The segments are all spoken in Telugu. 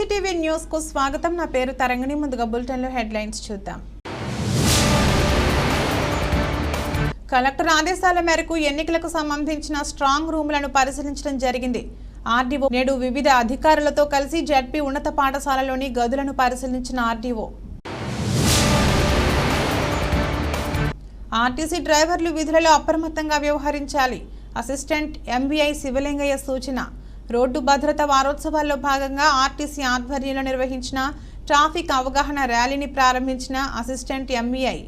నమస్తే న్యూస్కు స్వాగతం. నా పేరు తరంగిణి. ముందుగా బులెటిన్లో హెడ్లైన్స్ చూద్దాం. కలెక్టర్ ఆదేశాల మేరకు ఎన్నికలకు సంబంధించిన స్ట్రాంగ్ రూములను పరిశీలించడం జరిగింది. ఆర్డీఓ నేడు వివిధ అధికారులతో కలిసి జడ్పీ ఉన్నత పాఠశాలలోని గదులను పరిశీలించిన ఆర్డీఓ. ఆర్టీసీ డ్రైవర్లు విధులలో అప్రమత్తంగా వ్యవహరించాలి. అసిస్టెంట్ ఎంబీఐ శివలింగయ్య సూచన. రోడ్డు భద్రత వారోత్సవాల్లో భాగంగా ఆర్టీసీ ఆధ్వర్యంలో నిర్వహించిన ట్రాఫిక్ అవగాహన ర్యాలీని ప్రారంభించిన అసిస్టెంట్ ఎంఈఐ.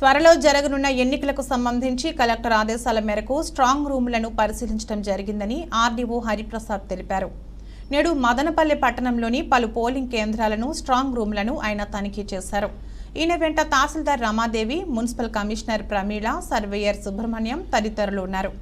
త్వరలో జరగనున్న ఎన్నికలకు సంబంధించి కలెక్టర్ ఆదేశాల మేరకు స్ట్రాంగ్ రూములను పరిశీలించడం జరిగిందని ఆర్డీఓ హరిప్రసాద్ తెలిపారు. నేడు మదనపల్లె పట్టణంలోని పలు పోలింగ్ కేంద్రాలను స్ట్రాంగ్ రూమ్లను ఆయన తనిఖీ చేశారు. ఈయన వెంట tahsildar Ramadevi municipal commissioner Pramila surveyor Subrahmanyam తదితరులు ఉన్నారు.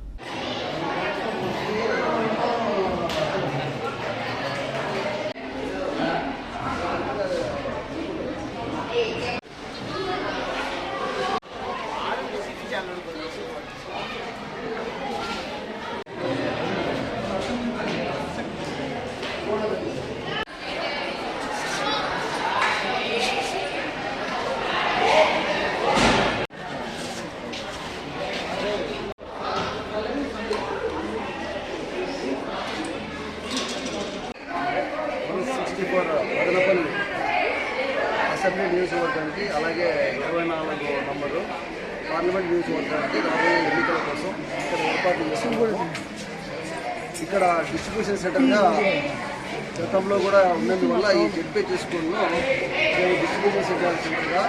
సిక్స్టీ అసెంబ్లీ నియోజకవర్గానికి అలాగే ఇరవై నాలుగు నంబరు పార్లమెంట్ నియోజకవర్గానికి రాబోయే ఎన్నికల కోసం ఇక్కడ ఏర్పాటు చేస్తున్నాము ఇక్కడ డిస్ట్రిబ్యూషన్ సెంటర్గా మొత్తంలో కూడా ఉన్నందువల్ల ఈ జడ్పీ స్కూల్లో మేము డిస్ట్రిబ్యూషన్ సెంటర్ సెంటర్గా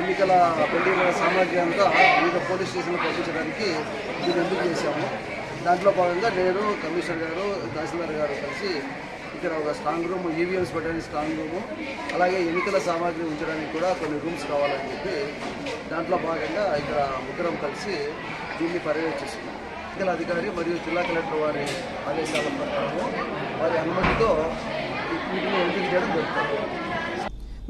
ఎన్నికల పెళ్ళిగల సామాగ్రి అంతా వివిధ పోలీస్ స్టేషన్లు పంపించడానికి దీన్ని ఎందుకు చేశాము? దాంట్లో భాగంగా నేను కమిషనర్ గారు తహసీల్దార్ గారు కలిసి ఇక్కడ ఒక స్ట్రాంగ్ రూమ్ ఈవీఎంస్ పెట్టడానికి స్ట్రాంగ్ రూము అలాగే ఎన్నికల సామాగ్రి ఉంచడానికి కూడా కొన్ని రూమ్స్ కావాలని చెప్పి దాంట్లో భాగంగా ఇక్కడ ముగ్గురం కలిసి దీన్ని పర్యవేక్షిస్తున్నాం. ఎన్నికల అధికారి మరియు జిల్లా కలెక్టర్ వారి ఆదేశాల ప్రకారము వారి అనుమతితో వీటిని ఎంపిక చేయడం జరుగుతుంది.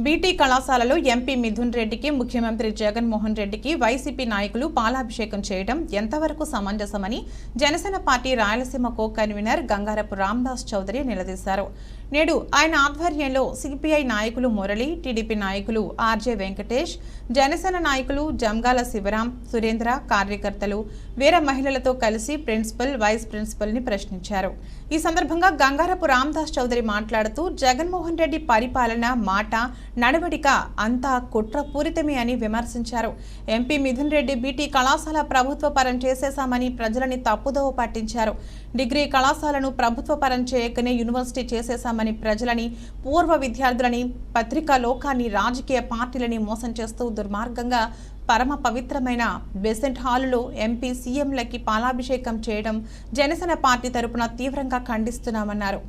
బీటీ కళాశాలలో ఎంపీ మిథున్ రెడ్డికి ముఖ్యమంత్రి జగన్మోహన్ రెడ్డికి వైసీపీ నాయకులు పాలాభిషేకం చేయడం ఎంతవరకు సమంజసమని Janasena party Rayalaseema co convener Gangarapu Ramdas Chowdary నిలదీశారు. నేడు ఆయన ఆధ్వర్యంలో సిపిఐ నాయకులు మురళి టీడీపీ నాయకులు ఆర్జే వెంకటేష్ జనసేన నాయకులు జంగాల శివరాం సురేంద్ర కార్యకర్తలు వీర మహిళలతో కలిసి ప్రిన్సిపల్ వైస్ ప్రిన్సిపల్ని ప్రశ్నించారు. ఈ సందర్భంగా గంగారపు రామ్దాస్ చౌదరి మాట్లాడుతూ జగన్మోహన్ రెడ్డి పరిపాలన మాట నడవడిక అంతా కుట్రపూరితమే అని విమర్శించారు. ఎంపీ మిథున్ రెడ్డి బీటీ కళాశాల ప్రభుత్వ పరం చేసేశామని ప్రజలని తప్పుదోవ పట్టించారు. డిగ్రీ కళాశాలను ప్రభుత్వ పరం చేయకనే యూనివర్సిటీ చేసేశామని ప్రజలని పూర్వ విద్యార్థులని పత్రికా లోకాన్ని రాజకీయ పార్టీలని మోసం చేస్తూ దుర్మార్గంగా పరమ పవిత్రమైన బెసెంట్ హాలులో ఎంపీ సీఎంలకి పాలాభిషేకం చేయడం జనసేన పార్టీ తరపున తీవ్రంగా ఖండిస్తున్నామన్నారు.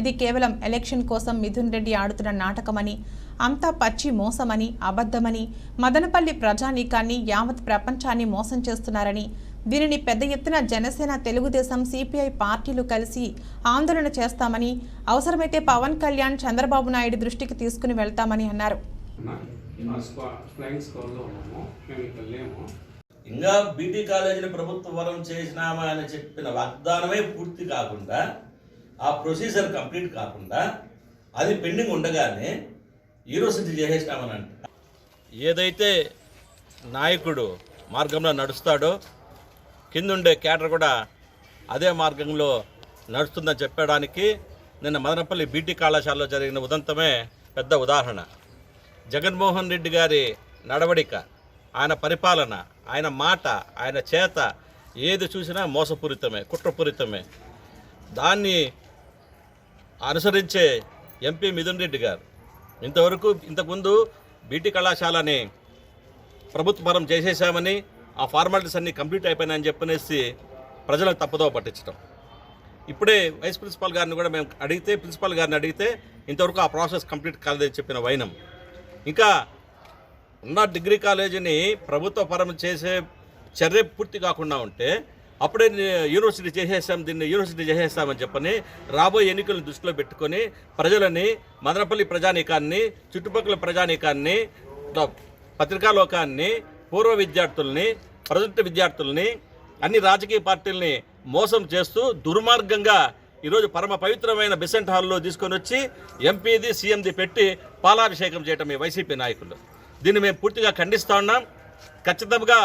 ఇది కేవలం ఎలక్షన్ కోసం మిథున్ రెడ్డి ఆడుతున్న నాటకమని అంతా పచ్చి మోసమని అబద్ధమని మదనపల్లి ప్రజానీకాన్ని యావత్ ప్రపంచాన్ని మోసం చేస్తున్నారని దీనిని పెద్ద ఎత్తున జనసేన తెలుగుదేశం సిపిఐ పార్టీలు కలిసి ఆందోళన చేస్తామని అవసరమైతే పవన్ కళ్యాణ్ చంద్రబాబు నాయుడు దృష్టికి తీసుకుని వెళ్తామని అన్నారు. ఇంకా బీటీ కాలేజీని ప్రభుత్వ వరం చేసినామా అని చెప్పిన వాగ్దానమే పూర్తి కాకుండా ఆ ప్రొసీజర్ కంప్లీట్ కాకుండా అది పెండింగ్ ఉండగానే యూనివర్సిటీ చేసేసినామని అంటే ఏదైతే నాయకుడు మార్గంలో నడుస్తాడో కిందుండే క్యాడర్ కూడా అదే మార్గంలో నడుస్తుందని చెప్పడానికి నిన్న మదనపల్లి బీటీ కళాశాలలో జరిగిన ఉదంతమే పెద్ద ఉదాహరణ. జగన్మోహన్ రెడ్డి గారి నడవడిక ఆయన పరిపాలన ఆయన మాట ఆయన చేత ఏది చూసినా మోసపూరితమే కుట్రపూరితమే. దాన్ని అనుసరించే ఎంపీ మిథున్ రెడ్డి గారు ఇంతవరకు ఇంతకుముందు బీటీ కళాశాలని ప్రభుత్వ పరం చేసేసామని ఆ ఫార్మాలిటీస్ అన్నీ కంప్లీట్ అయిపోయినాయని చెప్పనేసి ప్రజలకు తప్పుదోవ పట్టించడం ఇప్పుడే వైస్ ప్రిన్సిపాల్ గారిని కూడా మేము అడిగితే ప్రిన్సిపాల్ గారిని అడిగితే ఇంతవరకు ఆ ప్రాసెస్ కంప్లీట్ కాలేదని చెప్పిన వైనం. ఇంకా ఉన్న డిగ్రీ కాలేజీని ప్రభుత్వ పరం చేసే చర్య పూర్తి కాకుండా ఉంటే అప్పుడే యూనివర్సిటీ చేసేసాం దీన్ని యూనివర్సిటీ చేసేస్తామని చెప్పని రాబోయే ఎన్నికలను దృష్టిలో పెట్టుకొని ప్రజలని మదనపల్లి ప్రజానీకాన్ని చుట్టుపక్కల ప్రజానీకాన్ని పత్రికా లోకాన్ని పూర్వ విద్యార్థుల్ని ప్రజెంట్ విద్యార్థుల్ని అన్ని రాజకీయ పార్టీల్ని మోసం చేస్తూ దుర్మార్గంగా ఈరోజు పరమ పవిత్రమైన బెసెంట్ హాల్లో తీసుకొని వచ్చి ఎంపీది సీఎంది పెట్టి పాలాభిషేకం చేయటం ఈ వైసీపీ నాయకులు. దీన్ని మేము పూర్తిగా ఖండిస్తూ ఉన్నాం. ఖచ్చితంగా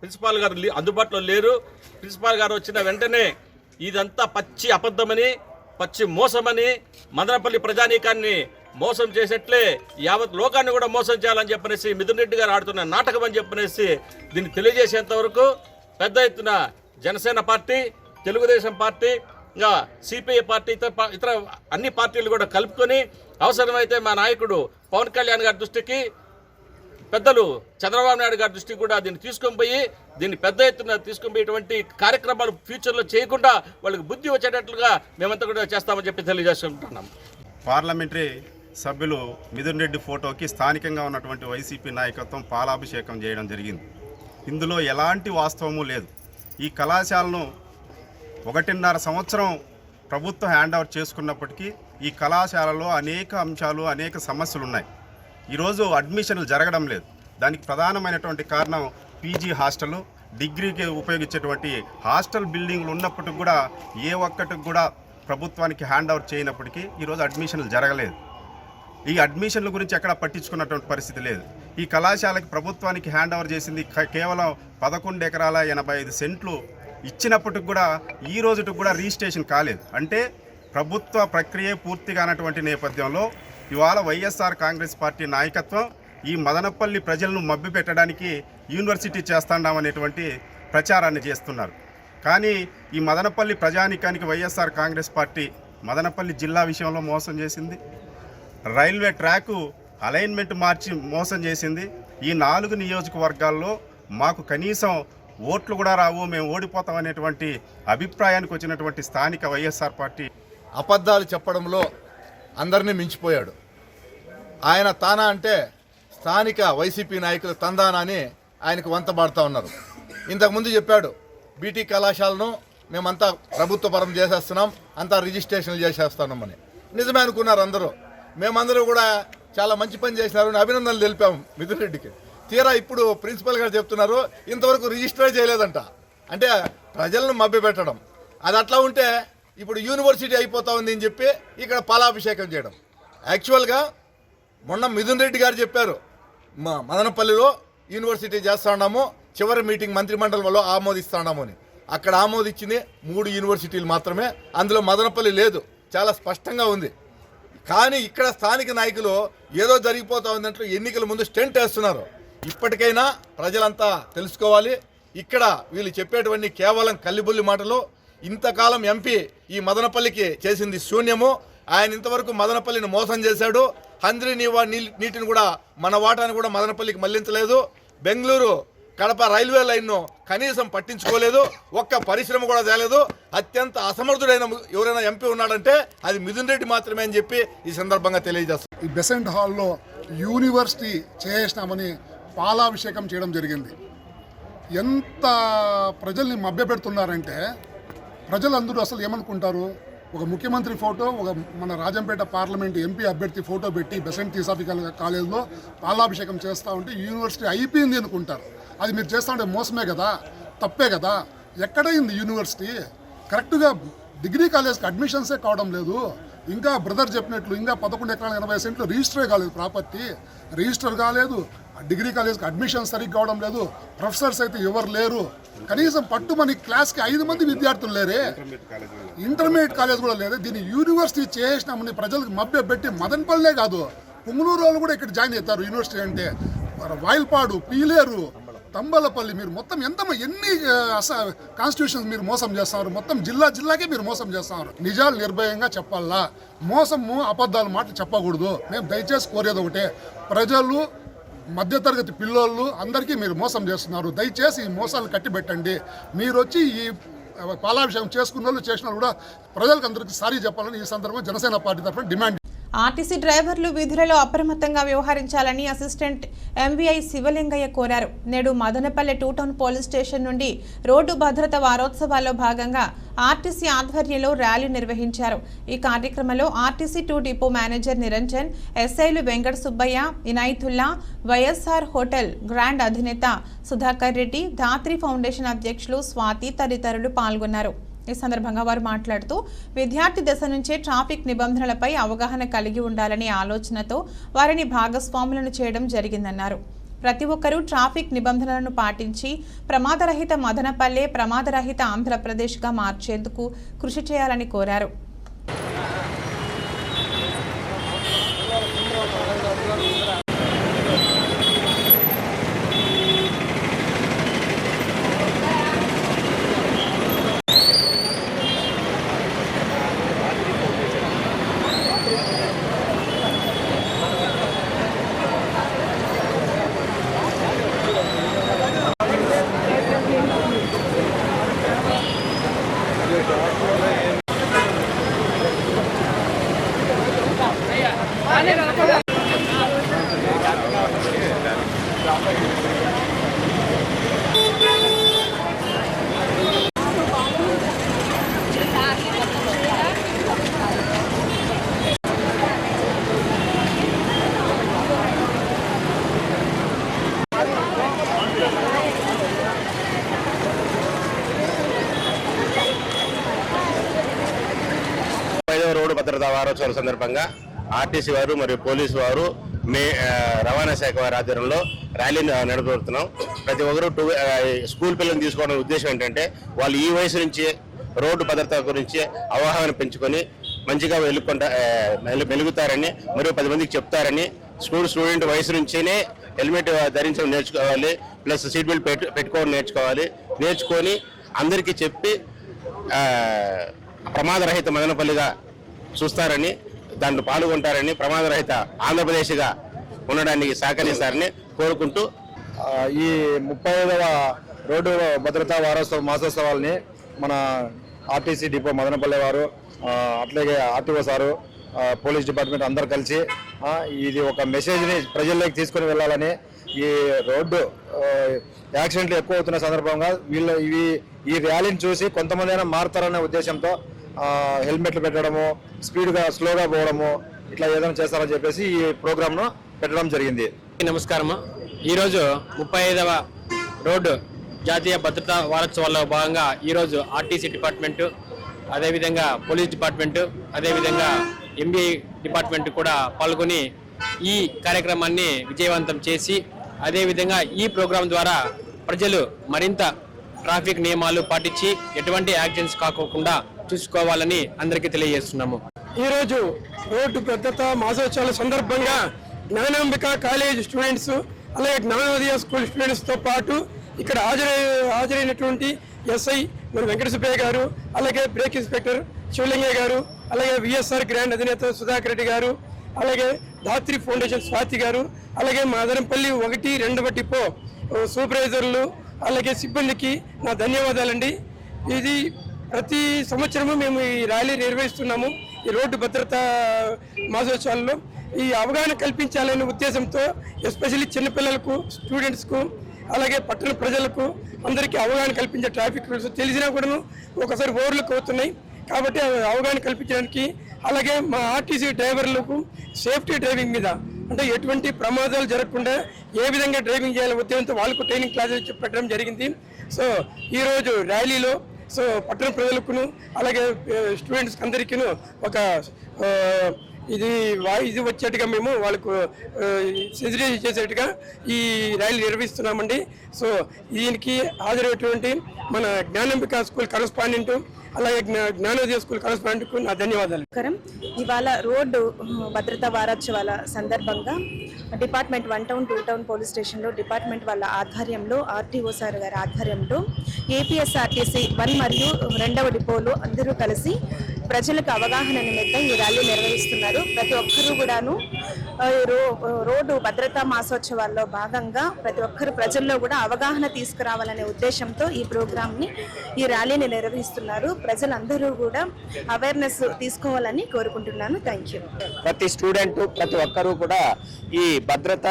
ప్రిన్సిపాల్ గారు లే- అందుబాటులో లేరు. ప్రిన్సిపాల్ గారు వచ్చిన వెంటనే ఇదంతా పచ్చి అబద్ధమని పచ్చి మోసమని మదనపల్లి ప్రజానీకాన్ని మోసం చేసేట్లే యావత్ లోకాన్ని కూడా మోసం చేయాలని చెప్పనేసి మిథున్ రెడ్డి గారు ఆడుతున్న నాటకం అని చెప్పనేసి దీన్ని తెలియజేసేంత వరకు పెద్ద ఎత్తున జనసేన పార్టీ తెలుగుదేశం పార్టీ ఇంకా సిపిఐ పార్టీ ఇతర ఇతర అన్ని పార్టీలు కూడా కలుపుకొని అవసరమైతే మా నాయకుడు పవన్ కళ్యాణ్ గారి దృష్టికి పెద్దలు చంద్రబాబు నాయుడు గారి దృష్టికి కూడా దీన్ని తీసుకొని పోయి దీన్ని పెద్ద ఎత్తున తీసుకొని పోయేటువంటి కార్యక్రమాలు ఫ్యూచర్లో చేయకుండా వాళ్ళకి బుద్ధి వచ్చేటట్లుగా మేమంతా కూడా చేస్తామని చెప్పి తెలియజేసుకుంటున్నాం. పార్లమెంటరీ సభ్యులు మిథున్ రెడ్డి ఫోటోకి స్థానికంగా ఉన్నటువంటి వైసీపీ నాయకత్వం పాలాభిషేకం చేయడం జరిగింది. ఇందులో ఎలాంటి వాస్తవము లేదు. ఈ కళాశాలను ఒకటిన్నర సంవత్సరం ప్రభుత్వం హ్యాండ్ ఓవర్ చేసుకున్నప్పటికీ ఈ కళాశాలలో అనేక అంశాలు అనేక సమస్యలు ఉన్నాయి ఈరోజు అడ్మిషన్లు జరగడం లేదు. దానికి ప్రధానమైనటువంటి కారణం పీజీ హాస్టల్. డిగ్రీకి ఉపయోగించేటువంటి హాస్టల్ బిల్డింగ్లు ఉన్నప్పటికి కూడా ఏ ఒక్కటికి కూడా ప్రభుత్వానికి హ్యాండ్ ఓవర్ చేయనప్పటికీ ఈరోజు అడ్మిషన్లు జరగలేదు. ఈ అడ్మిషన్ల గురించి ఎక్కడ పట్టించుకున్నటువంటి పరిస్థితి లేదు. ఈ కళాశాలకి ప్రభుత్వానికి హ్యాండ్ ఓవర్ చేసింది కేవలం పదకొండు ఎకరాల ఎనభై ఐదు సెంట్లు ఇచ్చినప్పటికి కూడా ఈ రోజుకి కూడా రిజిస్ట్రేషన్ కాలేదు. అంటే ప్రభుత్వ ప్రక్రియ పూర్తి కానటువంటి నేపథ్యంలో ఇవాళ వైఎస్ఆర్ కాంగ్రెస్ పార్టీ నాయకత్వం ఈ మదనపల్లి ప్రజలను మబ్బి పెట్టడానికి యూనివర్సిటీ చేస్తాండామనేటువంటి ప్రచారాన్ని చేస్తున్నారు. కానీ ఈ మదనపల్లి ప్రజానికానికి వైఎస్ఆర్ కాంగ్రెస్ పార్టీ మదనపల్లి జిల్లా విషయంలో మోసం చేసింది. రైల్వే ట్రాకు అలైన్మెంట్ మార్చి మోసం చేసింది. ఈ నాలుగు నియోజకవర్గాల్లో మాకు కనీసం ఓట్లు కూడా రావు మేము ఓడిపోతాం అనేటువంటి అభిప్రాయానికి వచ్చినటువంటి స్థానిక వైఎస్ఆర్ పార్టీ అబద్ధాలు చెప్పడంలో అందరినీ మించిపోయాడు. ఆయన తానా అంటే స్థానిక వైసీపీ నాయకులు తందానా అని ఆయనకు వంతబాడుతూ ఉన్నారు. ఇంతకుముందు చెప్పాడు బీటీ కళాశాలను మేమంతా ప్రభుత్వపరం చేసేస్తున్నాం అంతా రిజిస్ట్రేషన్లు చేసేస్తున్నామని. నిజమే అనుకున్నారు అందరూ. మేమందరూ కూడా చాలా మంచి పని చేసినారు అని అభినందనలు తెలిపాము మిథున్ రెడ్డికి. తీరా ఇప్పుడు ప్రిన్సిపల్ గారు చెప్తున్నారు ఇంతవరకు రిజిస్టర్ చేయలేదంట. అంటే ప్రజలను మభ్యపెట్టడం. అది అట్లా ఉంటే ఇప్పుడు యూనివర్సిటీ అయిపోతా ఉంది అని చెప్పి ఇక్కడ పాలాభిషేకం చేయడం. యాక్చువల్గా మొన్న మిథున్ రెడ్డి గారు చెప్పారు మా మదనపల్లిలో యూనివర్సిటీ చేస్తా ఉన్నాము చివరి మీటింగ్ మంత్రిమండలిలో ఆమోదిస్తున్నాము అని. అక్కడ ఆమోదించింది మూడు యూనివర్సిటీలు మాత్రమే అందులో మదనపల్లి లేదు. చాలా స్పష్టంగా ఉంది. కానీ ఇక్కడ స్థానిక నాయకులు ఏదో జరిగిపోతా ఉందంటే ఎన్నికల ముందు స్టెంట్ వేస్తున్నారు. ఇప్పటికైనా ప్రజలంతా తెలుసుకోవాలి. ఇక్కడ వీళ్ళు చెప్పేటువంటి కేవలం కల్లిబుల్లి మాటలు. ఇంతకాలం ఎంపీ ఈ మదనపల్లికి చేసింది శూన్యము. ఆయన ఇంతవరకు మదనపల్లిని మోసం చేశాడు. హంద్రి నీవా నీటిని కూడా మన వాటాను కూడా మదనపల్లికి మళ్ళించలేదు. బెంగళూరు కడప రైల్వే లైన్ను కనీసం పట్టించుకోలేదు ఒక్క పరిశ్రమ కూడా తేలేదు. అత్యంత అసమర్థుడైన ఎవరైనా ఎంపీ ఉన్నాడంటే అది మిథున్ రెడ్డి మాత్రమే అని చెప్పి ఈ సందర్భంగా తెలియజేస్తాను ఈ బెసెంట్ హాల్లో యూనివర్సిటీ చేసినామని పాలాభిషేకం చేయడం జరిగింది. ఎంత ప్రజల్ని మభ్యపెడుతున్నారంటే ప్రజలందరూ అసలు ఏమనుకుంటారు? ఒక ముఖ్యమంత్రి ఫోటో ఒక మన రాజంపేట పార్లమెంట్ ఎంపీ అభ్యర్థి ఫోటో పెట్టి బెసెంట్ థియోసాఫికల్ కాలేజ్లో పాలాభిషేకం చేస్తూ ఉంటే యూనివర్సిటీ అయిపోయింది అనుకుంటారు. అది మీరు చేస్తా ఉంటే మోసమే కదా తప్పే కదా. ఎక్కడైంది యూనివర్సిటీ? కరెక్ట్గా డిగ్రీ కాలేజ్కి అడ్మిషన్సే కావడం లేదు. ఇంకా బ్రదర్ చెప్పినట్లు ఇంకా పదకొండు ఎకరాల ఎనభై సెంట్లు రిజిస్టర్ కాలేదు ప్రాపర్టీ. రిజిస్టర్ కాలేదు డిగ్రీ కాలేజ్కి అడ్మిషన్ సరిగ్గా కావడం లేదు. ప్రొఫెసర్స్ అయితే ఎవరు లేరు. కనీసం పట్టుమని క్లాస్కి ఐదు మంది విద్యార్థులు లేరే. ఇంటర్మీడియట్ కాలేజ్ కూడా లేదు. దీన్ని యూనివర్సిటీ చేసినామని ప్రజలకు మభ్య పెట్టి మదనపల్లే కాదు పుంగనూరు వాళ్ళు కూడా ఇక్కడ జాయిన్ అవుతారు యూనివర్సిటీ అంటే. వాయిల్పాడు పీలేరు తంబలపల్లి మీరు మొత్తం ఎంత ఎన్ని కాన్స్టిట్యూషన్స్ మీరు మోసం చేస్తారు మొత్తం జిల్లా జిల్లాకే మీరు మోసం చేస్తారు నిజాలు నిర్భయంగా చెప్పాలా? మోసము అబద్ధాలు మాటలు చెప్పకూడదు. మేము దయచేసి కోరేది ఒకటే. ప్రజలు మధ్యతరగతి పిల్లోళ్ళు అందరికీ మీరు మోసం చేస్తున్నారు. దయచేసి ఈ మోసాలు కట్టిబెట్టండి మీరు వచ్చి ఈ పాలాభిషేకం చేసుకున్న వాళ్ళు చేసిన కూడా ప్రజలకు అందరికీ సారీ చెప్పాలని ఈ సందర్భంగా జనసేన పార్టీ తరఫున డిమాండ్ ఆర్టీసీ డ్రైవర్లు విధులలో అప్రమత్తంగా వ్యవహరించాలని అసిస్టెంట్ ఎంవీఐ శివలింగయ్య కోరారు. నేడు Madanapalle two town police station నుండి రోడ్డు భద్రత వారోత్సవాల్లో భాగంగా ఆర్టీసీ ఆధ్వర్యంలో ర్యాలీ నిర్వహించారు. ఈ కార్యక్రమంలో RTC two depot manager Niranjan ఎస్ఐలు వెంకట సుబ్బయ్య ఇనాయితుల్లా వైఎస్ఆర్ హోటల్ గ్రాండ్ అధినేత సుధాకర్ రెడ్డి ధాత్రి ఫౌండేషన్ అధ్యక్షులు స్వాతి తదితరులు పాల్గొన్నారు. ఈ సందర్భంగా వారు మాట్లాడుతూ విద్యార్థి దశ నుంచే ట్రాఫిక్ నిబంధనలపై అవగాహన కలిగి ఉండాలనే ఆలోచనతో వారిని భాగస్వాములను చేయడం జరిగిందన్నారు. ప్రతి ఒక్కరూ ట్రాఫిక్ నిబంధనలను పాటించి ప్రమాదరహిత మదనపల్లె ప్రమాదరహిత ఆంధ్రప్రదేశ్గా మార్చేందుకు కృషి చేయాలని కోరారు ఐదవ రోడ్డు భద్రతా వారోత్సవాల సందర్భంగా ఆర్టీసీ వారు మరియు పోలీసు వారు మే రవాణా శాఖ వారి ఆధ్వర్యంలో ర్యాలీని నడుపుతున్నాం ప్రతి ఒక్కరు టూ స్కూల్ పిల్లల్ని తీసుకోవడం ఉద్దేశం ఏంటంటే వాళ్ళు ఈ వయసు నుంచి రోడ్డు భద్రత గురించి అవగాహన పెంచుకొని మంచిగా వెలుకుంటా మెలు- మెలుగుతారని మరియు పది మందికి చెప్తారని స్కూల్ స్టూడెంట్ వయసు నుంచేనే హెల్మెట్ ధరించడం నేర్చుకోవాలి ప్లస్ సీట్ బెల్ట్ పెట్టు పెట్టుకోవడం నేర్చుకోవాలి. నేర్చుకొని అందరికీ చెప్పి ప్రమాదరహిత మదనపల్లిగా చూస్తారని దాంట్లో పాల్గొంటారని ప్రమాదరహిత ఆంధ్రప్రదేశ్గా ఉండడానికి సహకరిస్తారని కోరుకుంటూ ఈ ముప్పై ఐదవ రోడ్డు భద్రతా వారోత్సవ మాసోత్సవాల్ని మన ఆర్టీసీ డిపో మదనపల్లె వారు అట్లాగే ఆర్టీఓ సారు పోలీస్ డిపార్ట్మెంట్ అందరు కలిసి ఇది ఒక మెసేజ్ని ప్రజల్లోకి తీసుకొని వెళ్ళాలని ఈ రోడ్డు యాక్సిడెంట్లు ఎక్కువ అవుతున్న సందర్భంగా వీళ్ళు ఇవి ఈ ర్యాలీని చూసి కొంతమంది అయినా మారుతారనే ఉద్దేశంతో హెల్మెట్లు పెట్టడము స్పీడ్గా స్లోగా పోవడము ఇట్లా ఏదైనా చేస్తారని చెప్పేసి ఈ ప్రోగ్రామ్ను పెట్టడం జరిగింది. నమస్కారము. ఈరోజు ముప్పై ఐదవ రోడ్డు జాతీయ భద్రతా వారోత్సవాల్లో భాగంగా ఈరోజు ఆర్టీసీ డిపార్ట్మెంటు అదేవిధంగా పోలీస్ డిపార్ట్మెంటు అదేవిధంగా ఎంబీఐ డిపార్ట్మెంట్ కూడా పాల్గొని ఈ కార్యక్రమాన్ని విజయవంతం చేసి అదేవిధంగా ఈ ప్రోగ్రాం ద్వారా ప్రజలు మరింత ట్రాఫిక్ నియమాలు పాటించి ఎటువంటి యాక్సిడెంట్స్ కాకోకుండా చూసుకోవాలని అందరికీ తెలియజేస్తున్నాము. ఈరోజు రోడ్డు భద్రత మాసోత్సవాల సందర్భంగా జ్ఞానాంబిక కాలేజ్ స్టూడెంట్స్ అలాగే జ్ఞానోదయ స్కూల్ స్టూడెంట్స్తో పాటు ఇక్కడ హాజరై హాజరైనటువంటి ఎస్ఐ మరి వెంకట సుబ్బయ్య గారు అలాగే బ్రేక్ ఇన్స్పెక్టర్ శివలింగయ్య గారు అలాగే విఎస్ఆర్ గ్రాండ్ అధినేత సుధాకర్ రెడ్డి గారు అలాగే ధాత్రి ఫౌండేషన్ స్వాతి గారు అలాగే మాదరంపల్లి ఒకటి రెండవ డిపో సూపర్వైజర్లు అలాగే సిబ్బందికి నా ధన్యవాదాలండి. ఇది ప్రతి సంవత్సరము మేము ఈ ర్యాలీ నిర్వహిస్తున్నాము ఈ రోడ్డు భద్రత మాసోత్సవాల్లో. ఈ అవగాహన కల్పించాలనే ఉద్దేశంతో ఎస్పెషల్లీ చిన్నపిల్లలకు స్టూడెంట్స్కు అలాగే పట్టణ ప్రజలకు అందరికీ అవగాహన కల్పించే ట్రాఫిక్ రూల్స్ తెలిసినా కూడాను ఒకసారి ఓవర్లుక్ అవుతున్నాయి. కాబట్టి అవగాహన కల్పించడానికి అలాగే మా ఆర్టీసీ డ్రైవర్లకు సేఫ్టీ డ్రైవింగ్ మీద అంటే ఎటువంటి ప్రమాదాలు జరగకుండా ఏ విధంగా డ్రైవింగ్ చేయాలనే ఉద్దేశంతో వాళ్ళకు ట్రైనింగ్ క్లాసెస్ పెట్టడం జరిగింది. సో ఈరోజు ర్యాలీలో సో పట్టణ ప్రజలకును అలాగే స్టూడెంట్స్ అందరికీ ఒక ఇది ఇది వచ్చేట్టుగా మేము వాళ్ళకు సెన్సిటైజ్ చేసేట్టుగా ఈ ర్యాలీ నిర్వహిస్తున్నామండి. సో దీనికి హాజరైనటువంటి మన జ్ఞానంబిక స్కూల్ కరస్పాండెంట్ అలాగే జ్ఞానోదయ స్కూల్ కరస్పాండెంట్కు నా ధన్యవాదాలు. కరం ఇవాళ రోడ్డు భద్రతా వారోత్సవాల సందర్భంగా department one town two town police స్టేషన్లో డిపార్ట్మెంట్ వాళ్ళ ఆధ్వర్యంలో ఆర్టీఓ సార్ గారి ఆధ్వర్యంలో ఏపీఎస్ఆర్టీసీ వన్ మరియు రెండవ డిపోలు అందరూ కలిసి ప్రజలకు అవగాహన నిమిత్తం ఈ ర్యాలీ నిర్వహిస్తున్నారు. ప్రతి ఒక్కరూ కూడాను రోడ్డు భద్రతా మాసోత్సవాల్లో భాగంగా ప్రతి ఒక్కరు ప్రజల్లో కూడా అవగాహన తీసుకురావాలనే ఉద్దేశంతో ఈ ప్రోగ్రామ్ని ఈ ర్యాలీని నిర్వహిస్తున్నారు. ప్రజలందరూ కూడా అవేర్నెస్ తీసుకోవాలని కోరుకుంటున్నాను. థ్యాంక్ యూ ప్రతి స్టూడెంట్ ప్రతి ఒక్కరూ కూడా ఈ భద్రత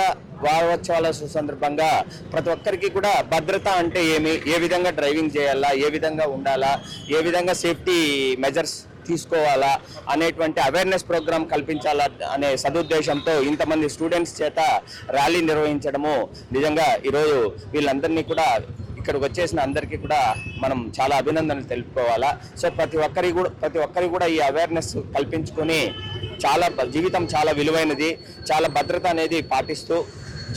వారోత్సవాల సందర్భంగా ప్రతి ఒక్కరికి కూడా భద్రత అంటే ఏమి? ఏ విధంగా డ్రైవింగ్ చేయాలా? ఏ విధంగా ఉండాలా? ఏ విధంగా సేఫ్టీ మెజర్స్ తీసుకోవాలా అనేటువంటి అవేర్నెస్ ప్రోగ్రామ్ కల్పించాలా అనే సదుద్దేశంతో ఇంతమంది స్టూడెంట్స్ చేత ర్యాలీ నిర్వహించడము నిజంగా ఈరోజు వీళ్ళందరినీ కూడా ఇక్కడికి వచ్చేసిన అందరికీ కూడా మనం చాలా అభినందనలు తెలుపుకోవాలా. సో ప్రతి ఒక్కరి కూడా ప్రతి ఒక్కరి కూడా ఈ అవేర్నెస్ కల్పించుకొని చాలా జీవితం చాలా విలువైనది. చాలా భద్రత అనేది పాటిస్తూ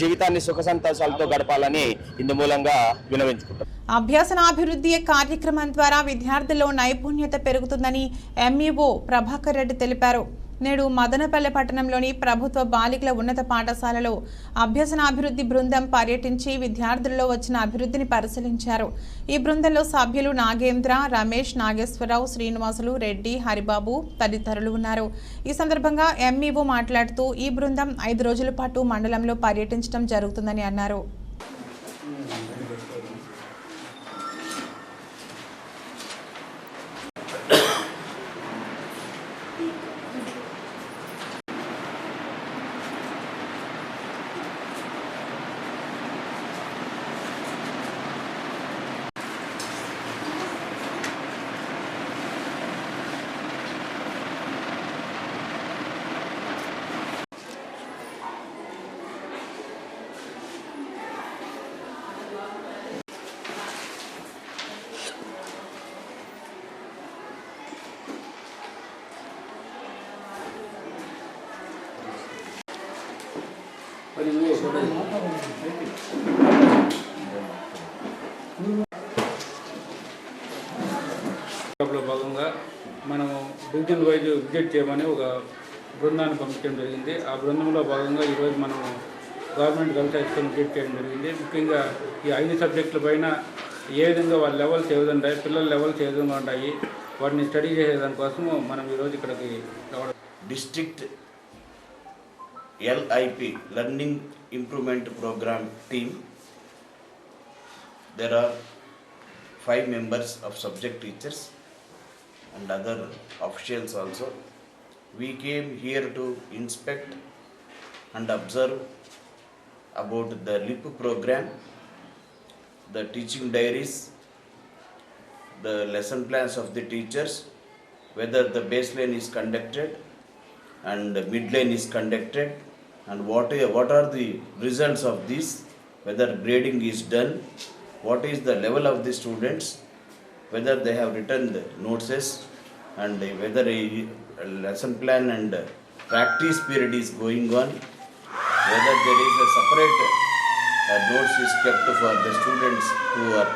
జీవితాన్ని సుఖ సంతోషాలతో గడపాలని ఇందు మూలంగా వినవించుకుంటాం అభ్యసనాభివృద్ధి కార్యక్రమం ద్వారా విద్యార్థుల్లో నైపుణ్యత పెరుగుతుందని ఎంఈఓ ప్రభాకర్ రెడ్డి తెలిపారు. నేడు మదనపల్లె పట్టణంలోని ప్రభుత్వ బాలికల ఉన్నత పాఠశాలలో అభ్యసనాభివృద్ధి బృందం పర్యటించి విద్యార్థుల్లో వచ్చిన అభివృద్ధిని పరిశీలించారు. ఈ బృందంలో సభ్యులు నాగేంద్ర రమేష్ నాగేశ్వరరావు శ్రీనివాసులు రెడ్డి హరిబాబు తదితరులు ఉన్నారు. ఈ సందర్భంగా ఎంఈఓ మాట్లాడుతూ ఈ బృందం ఐదు రోజుల పాటు మండలంలో పర్యటించడం జరుగుతుందని అన్నారు. లో భాగంగా మనము డివిజన్ వైజ్ విజిట్ చేయమని ఒక బృందాన్ని పంపించడం జరిగింది. ఆ బృందంలో భాగంగా ఈరోజు మనము గవర్నమెంట్ గర్ల్స్ హై విజిట్ చేయడం జరిగింది. ముఖ్యంగా ఈ ఐదు సబ్జెక్టుల పైన ఏ విధంగా వాళ్ళ లెవెల్స్ ఏ విధంగా ఉంటాయి పిల్లల లెవెల్స్ ఏ విధంగా ఉంటాయి వాటిని స్టడీ చేసేదానికోసము మనం ఈరోజు ఇక్కడికి రావడం district LIP Learning improvement programme team. There are five members of subject teachers. And other officials also. We came here to inspect and observe about the LIP program, the teaching diaries, the lesson plans of the teachers, whether the baseline is conducted and midline is conducted and what what are the results of this whether grading is done what is the level of the students whether they have written the notes and whether a lesson plan and practice period is going on whether there is a separate uh, notes is kept for the students who are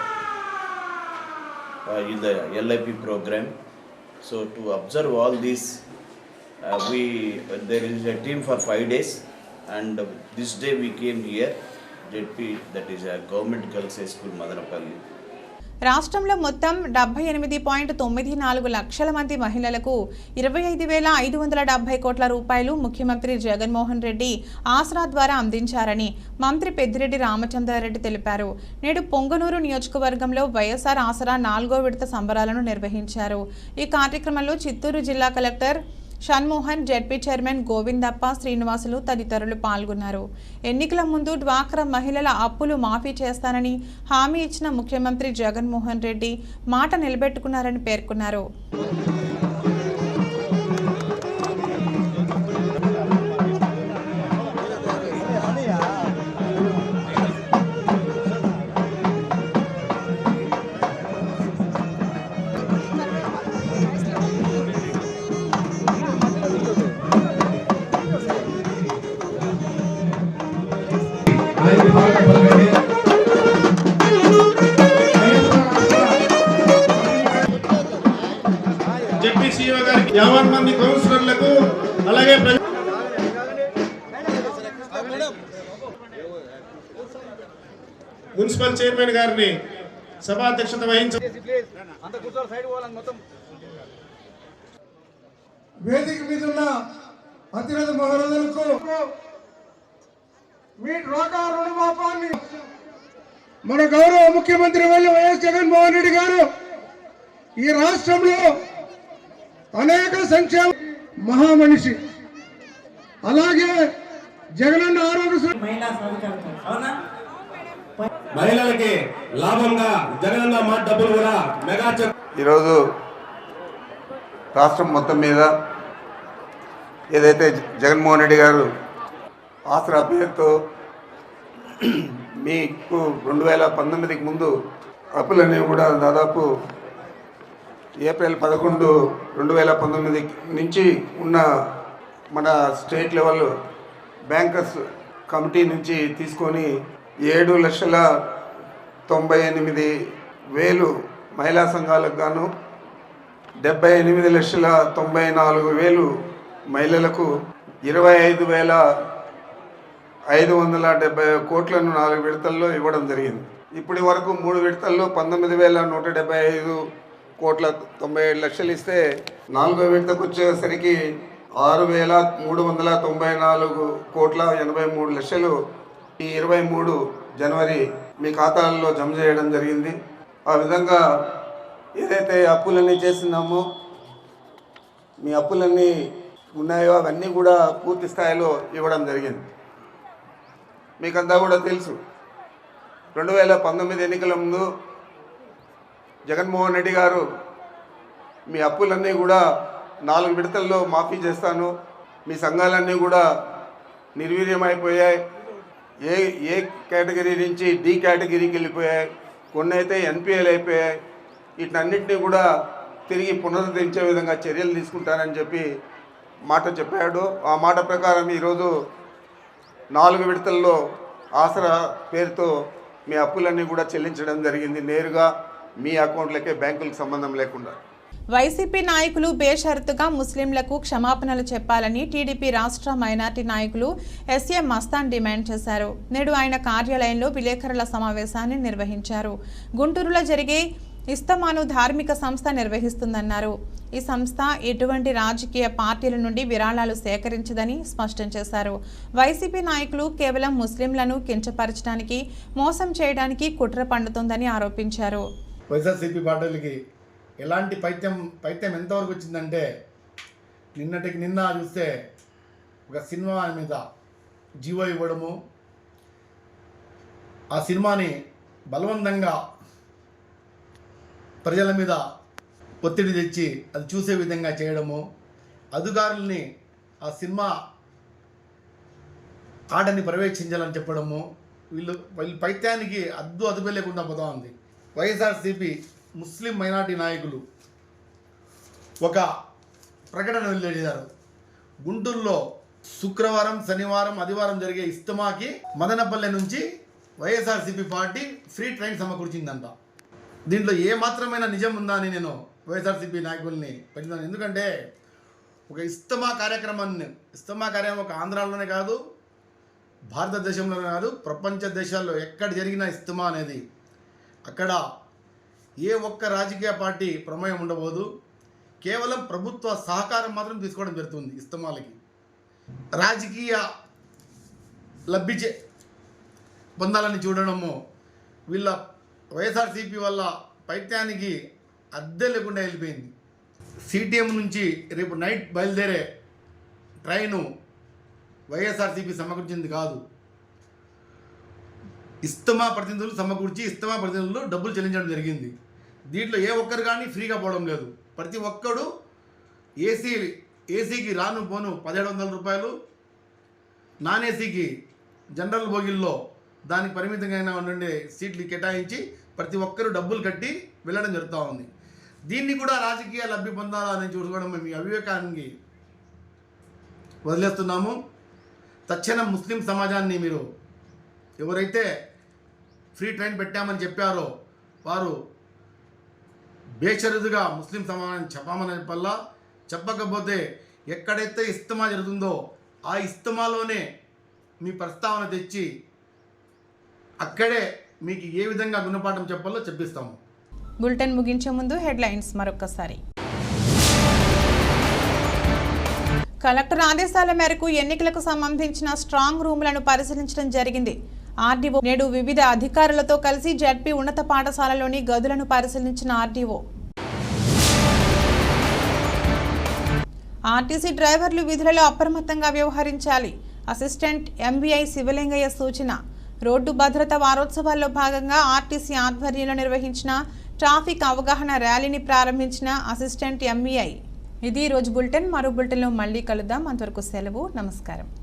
uh, in the LIP program. So to observe all these, uh, we uh, there is a team for five days, and uh, this day we came here, JP, that is a government girls high school, Madanapalli. రాష్ట్రంలో మొత్తం డెబ్బై ఎనిమిది పాయింట్ తొమ్మిది నాలుగు లక్షల మంది మహిళలకు ఇరవై ఐదు వేల ఐదు వందల డెబ్బై కోట్ల రూపాయలు ముఖ్యమంత్రి జగన్మోహన్ రెడ్డి ఆసరా ద్వారా అందించారని మంత్రి పెద్దిరెడ్డి రామచంద్రారెడ్డి తెలిపారు. నేడు పొంగనూరు నియోజకవర్గంలో వైఎస్ఆర్ ఆసరా నాలుగో విడత సంబరాలను నిర్వహించారు. ఈ కార్యక్రమంలో చిత్తూరు జిల్లా collector Shanmohan ZP chairman Govindappa Srinivasulu తదితరులు పాల్గొన్నారు. ఎన్నికల ముందు డ్వాక్రా మహిళల అప్పులు మాఫీ చేస్తానని హామీ ఇచ్చిన ముఖ్యమంత్రి జగన్మోహన్ రెడ్డి మాట నిలబెట్టుకున్నారని పేర్కొన్నారు. మున్సిపల్ చైర్మన్ గారిని సభాధ్యక్షత వహించ అంత కూర్చోవాలి సైడ్ పోవాలని మొత్తం. వేదిక మీద ఉన్న అతిరథ మహారాజులకు మీ రోగా రుణమాపాన్ని మన గౌరవ ముఖ్యమంత్రి వెళ్ళి వైఎస్ జగన్మోహన్ రెడ్డి గారు ఈ రాష్ట్రంలో అనేక సంక్షేమ మహామనిషి. అలాగే జగనన్న ఆరోగ్య మహిళలకి లాభంగా జగనన్న మా డబ్బులు కూడా మెగా ఈరోజు రాష్ట్రం మొత్తం మీద ఏదైతే జగన్మోహన్ రెడ్డి గారు ఆసరా పేరుతో మీకు రెండు వేల పంతొమ్మిదికి ముందు అప్పులన్నీ కూడా దాదాపు ఏప్రిల్ పదకొండు రెండు వేల పంతొమ్మిది నుంచి ఉన్న మన స్టేట్ లెవెల్ బ్యాంకర్స్ కమిటీ నుంచి తీసుకొని ఏడు లక్షల తొంభై ఎనిమిది వేలు మహిళా సంఘాలకు గాను డెబ్బై ఎనిమిది లక్షల తొంభై నాలుగు వేలు మహిళలకు ఇరవై ఐదు వేల ఐదు వందల డెబ్బై కోట్లను నాలుగు విడతల్లో ఇవ్వడం జరిగింది. ఇప్పటి వరకు మూడు విడతల్లో పంతొమ్మిది వేల నూట డెబ్బై ఐదు కోట్ల తొంభై ఏడు లక్షలు ఇస్తే నాలుగో విడతకు వచ్చేసరికి ఆరు వేల మూడు వందల తొంభై నాలుగు కోట్ల ఎనభై మూడు లక్షలు ఈ ఇరవై మూడు జనవరి మీ ఖాతాల్లో జమ చేయడం జరిగింది. ఆ విధంగా ఏదైతే అప్పులన్నీ చేసినామో మీ అప్పులన్నీ ఉన్నాయో అవన్నీ కూడా పూర్తి స్థాయిలో ఇవ్వడం జరిగింది. మీకంతా కూడా తెలుసు. రెండు వేల పంతొమ్మిది ఎన్నికల ముందు జగన్మోహన్ రెడ్డి గారు మీ అప్పులన్నీ కూడా నాలుగు విడతల్లో మాఫీ చేస్తాను. మీ సంఘాలన్నీ కూడా నిర్వీర్యమైపోయాయి. ఏ ఏ కేటగిరీ నుంచి డి కేటగిరీకి వెళ్ళిపోయాయి కొన్ని అయితే ఎన్పిఎల్ అయిపోయాయి వీటన్నిటిని కూడా తిరిగి పునరుద్ధరించే విధంగా చర్యలు తీసుకుంటానని చెప్పి మాట చెప్పాడు. ఆ మాట ప్రకారం ఈరోజు నాలుగు విడతల్లో ఆసరా పేరుతో మీ అప్పులన్నీ కూడా చెల్లించడం జరిగింది. నేరుగా మీ అకౌంట్లకే బ్యాంకులకు సంబంధం లేకుండా. వైసీపీ నాయకులు బేషరతుగా ముస్లింలకు క్షమాపణలు చెప్పాలని టీడీపీ రాష్ట్ర మైనార్టీ నాయకులు ఎస్ఏ మస్తాన్ డిమాండ్ చేశారు. నేడు ఆయన కార్యాలయంలో విలేకరుల సమావేశాన్ని నిర్వహించారు. గుంటూరులో జరిగే ఇస్తమాను ధార్మిక సంస్థ నిర్వహిస్తుందన్నారు. ఈ సంస్థ ఎటువంటి రాజకీయ పార్టీల నుండి విరాళాలు సేకరించదని స్పష్టం చేశారు. వైసీపీ నాయకులు కేవలం ముస్లింలను కించపరచడానికి మోసం చేయడానికి కుట్ర పండుతోందని ఆరోపించారు. వైఎస్ఆర్సీపీ పార్టీలకి ఎలాంటి పైత్యం పైత్యం ఎంతవరకు వచ్చిందంటే నిన్నటికి నిన్న చూస్తే ఒక సినిమా మీద జీవో ఇవ్వడము ఆ సినిమాని బలవంతంగా ప్రజల మీద ఒత్తిడి తెచ్చి అది చూసే విధంగా చేయడము అధికారుల్ని ఆ సినిమా ఆటని ప్రవేశించాలని చెప్పడము వీళ్ళు వీళ్ళ పైత్యానికి అద్దు అదుపే లేకుండా పోతా ఉంది. వైఎస్ఆర్సీపీ ముస్లిం మైనార్టీ నాయకులు ఒక ప్రకటన వెల్లడించారు. గుంటూరులో శుక్రవారం శనివారం ఆదివారం జరిగే ఇస్తమాకి మదనపల్లె నుంచి వైఎస్ఆర్సీపీ పార్టీ ఫ్రీ ట్రైన్ సమకూర్చిందంట. దీంట్లో ఏ మాత్రమైన నిజం ఉందా అని నేను వైఎస్ఆర్సీపీ నాయకుల్ని పెంచుతాను ఎందుకంటే ఒక ఇస్తమా కార్యక్రమాన్ని ఇస్తమా కార్యక్రమం ఒక ఆంధ్రాలోనే కాదు భారతదేశంలోనే కాదు ప్రపంచ దేశాల్లో ఎక్కడ జరిగిన ఇస్తమా అనేది అక్కడ ఏ ఒక్క రాజకీయ పార్టీ ప్రమేయం ఉండబోదు. కేవలం ప్రభుత్వ సహకారం మాత్రం తీసుకోవడం జరుగుతుంది ఇస్తమాలకి. రాజకీయ లబ్ధి చే పొందాలని చూడడము వీళ్ళ వైఎస్ఆర్సీపీ వల్ల పైత్యానికి అద్దె లేకుండా వెళ్ళిపోయింది. సిటిఎం నుంచి రేపు నైట్ బయలుదేరే ట్రైను వైఎస్ఆర్సీపీ సమకూర్చింది కాదు. ఇస్తమా ప్రతినిధులు సమకూర్చి ఇస్తమా ప్రతినిధులు డబ్బులు చెల్లించడం జరిగింది. దీంట్లో ఏ ఒక్కరు కానీ ఫ్రీగా పోవడం లేదు. ప్రతి ఒక్కడు ఏసీ ఏసీకి రాను పోను పదిహేడు వందల రూపాయలు నాన్ ఏసీకి జనరల్ బోగిల్లో దానికి పరిమితంగా ఉండే సీట్లు కేటాయించి ప్రతి ఒక్కరు డబ్బులు కట్టి వెళ్ళడం జరుగుతూ ఉంది. దీన్ని కూడా రాజకీయ లబ్ధి పొందాలని చూసుకోవడం మేము అవివేకానికి వదిలేస్తున్నాము. తక్షణం ముస్లిం సమాజాన్ని మీరు ఎవరైతే ఫ్రీ ట్రైన్ పెట్టామని చెప్పారో వారు బేషరతుగా ముస్లిం సమాజం చెప్పమని వల్ల చెప్పకపోతే ఎక్కడైతే ఇస్తమా జరుగుతుందో ఆ ఇస్తమాలోనే మీ ప్రస్తావన తెచ్చి అక్కడే మీకు ఏ విధంగా గుణపాఠం చెప్పాలో చెప్పిస్తాము. బులెటిన్ ముగించే ముందు హెడ్లైన్స్ మరొకసారి కలెక్టర్ ఆదేశాల మేరకు ఎన్నికలకు సంబంధించిన స్ట్రాంగ్ రూములను పరిశీలించడం జరిగింది. ఆర్డీఓ నేడు వివిధ అధికారులతో కలిసి జడ్పీ ఉన్నత పాఠశాలలోని గదులను పరిశీలించిన ఆర్డీఓ. ఆర్టీసీ డ్రైవర్లు విధులలో అప్రమత్తంగా వ్యవహరించాలి. అసిస్టెంట్ ఎంబీఐ శివలింగయ్య సూచన రోడ్డు భద్రత వారోత్సవాల్లో భాగంగా ఆర్టీసీ ఆధ్వర్యంలో నిర్వహించిన ట్రాఫిక్ అవగాహన ర్యాలీని ప్రారంభించిన అసిస్టెంట్ ఎంబీఐ. ఇది రోజు బులెటిన్. మరో బులెటిన్లో మళ్ళీ కలుద్దాం. అంతవరకు సెలవు. నమస్కారం.